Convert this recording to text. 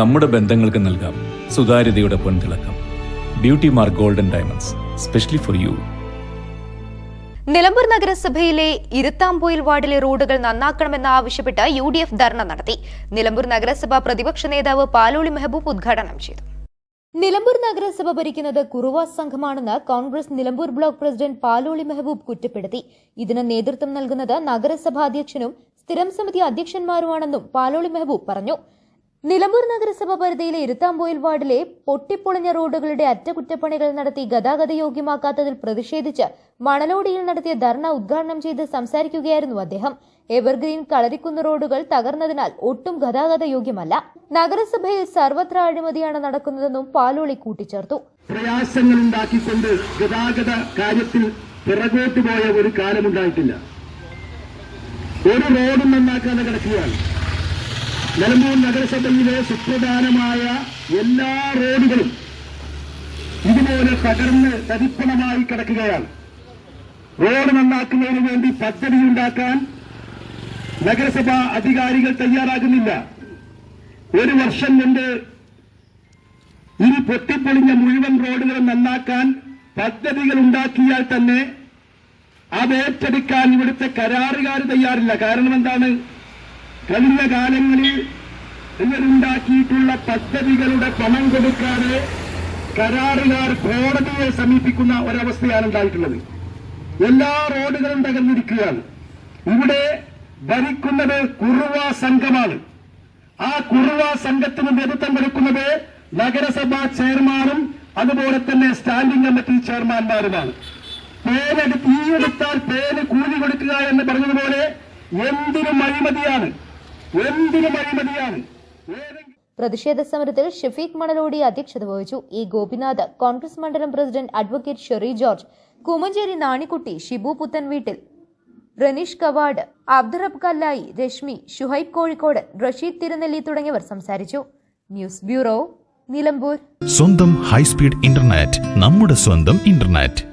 നമ്മുടെ ബന്ധങ്ങൾക്ക് നൽകാം. സുതാര്യതയുടെ പൊൻതിളക്കം. Beauty mark golden diamonds specially for you Nilambur നഗരസഭയിലെ ഇരുത്താംപോയിൽ വാർഡിലെ റോഡുകൾ നന്നാക്കണമെന്ന് ആവശ്യപ്പെട്ട് യു ഡി എഫ് ധർണ നടത്തി. നിലമ്പൂർ നഗരസഭ പ്രതിപക്ഷ നേതാവ് പാലോളി മെഹബൂബ് ഉദ്ഘാടനം ചെയ്തു. നിലമ്പൂർ നഗരസഭ ഭരിക്കുന്നത് കുറുവ സംഘമാണെന്ന് കോൺഗ്രസ് നിലമ്പൂർ ബ്ലോക്ക് പ്രസിഡന്റ് പാലോളി മെഹബൂബ് കുറ്റപ്പെടുത്തി. ഇതിന് നേതൃത്വം നൽകുന്നത് നഗരസഭാ അധ്യക്ഷനും സ്ഥിരം സമിതി അധ്യക്ഷന്മാരുമാണെന്നും പാലോളി മെഹബൂബ് പറഞ്ഞു. നിലമ്പൂർ നഗരസഭ പരിധിയിലെ ഇരുത്താംപോയിൽ വാർഡിലെ പൊട്ടിപ്പൊളിഞ്ഞ റോഡുകളുടെ അറ്റകുറ്റപ്പണികൾ നടത്തി ഗതാഗത യോഗ്യമാക്കാത്തതിൽ പ്രതിഷേധിച്ച് മണലോടിയിൽ നടത്തിയ ധർണ ഉദ്ഘാടനം ചെയ്ത് സംസാരിക്കുകയായിരുന്നു അദ്ദേഹം. എവർഗ്രീൻ കളരിക്കുന്ന റോഡുകൾ തകർന്നതിനാൽ ഒട്ടും ഗതാഗത യോഗ്യമല്ല. നഗരസഭയിൽ സർവത്ര അഴിമതിയാണ് നടക്കുന്നതെന്നും പാലോളി കൂട്ടിച്ചേർത്തു. പ്രയാസങ്ങൾ ഗതാഗത കാര്യത്തിൽ പോയ ഒരു കാലമുണ്ടായിട്ടില്ല. ഒരു റോഡും നന്നാക്കാതെ കിടക്കുകയാണ്. നിലമ്പൂർ നഗരസഭയിലെ സുപ്രധാനമായ എല്ലാ റോഡുകളും ഇതുപോലെ തകർന്ന് തരിപ്പണമായി കിടക്കുകയാണ്. റോഡ് നന്നാക്കുന്നതിന് വേണ്ടി പദ്ധതി ഉണ്ടാക്കാൻ നഗരസഭാ അധികാരികൾ തയ്യാറാകുന്നില്ല. ഒരു വർഷം കൊണ്ട് ഇനി പൊട്ടിപ്പൊളിഞ്ഞ മുഴുവൻ റോഡുകളും നന്നാക്കാൻ പദ്ധതികൾ ഉണ്ടാക്കിയാൽ തന്നെ അത് ഏറ്റെടുക്കാൻ ഇവിടുത്തെ കരാറുകാർ തയ്യാറില്ല. കാരണം എന്താണ്? കഴിഞ്ഞ കാലങ്ങളിൽ ഇവരുണ്ടാക്കിയിട്ടുള്ള പദ്ധതികളുടെ പണം കൊടുക്കാതെ കരാറുകാർ കോടതിയെ സമീപിക്കുന്ന ഒരവസ്ഥയാണ് ഉണ്ടായിട്ടുള്ളത്. എല്ലാ റോഡുകളും തകർന്നിരിക്കുകയാണ്. ഇവിടെ ഭരിക്കുന്നത് കുറുവ സംഘമാണ്. ആ കുറുവ സംഘത്തിന് നേതൃത്വം കൊടുക്കുന്നത് നഗരസഭാ ചെയർമാനും അതുപോലെ തന്നെ സ്റ്റാൻഡിംഗ് കമ്മിറ്റി ചെയർമാൻമാരുമാണ്. പേരെടു തീയെടുത്താൽ പേര് കൂലി കൊടുക്കുക എന്ന് പറഞ്ഞതുപോലെ എന്തിനും അഴിമതിയാണ്. എന്തിനും അഴിമതിയാണ്. പ്രതിഷേധ സമരത്തിൽ ഷഫീഖ് മണലോടി അധ്യക്ഷത വഹിച്ചു. ഇ ഗോപിനാഥ് കോൺഗ്രസ് മണ്ഡലം president advocate Sherry George Kumancheri Nanikutty Shibu പുത്തൻവീട്ടിൽ റനീഷ് കവാഡ് അബ്ദുറബ് കല്ലായി രശ്മി ഷുഹൈബ് കോഴിക്കോട് റഷീദ് തിരുനെല്ലി തുടങ്ങിയവർ സംസാരിച്ചു. News bureau Nilambur. സ്വന്തം ഹൈസ്പീഡ് ഇന്റർനെറ്റ് നമ്മുടെ സ്വന്തം ഇന്റർനെറ്റ്.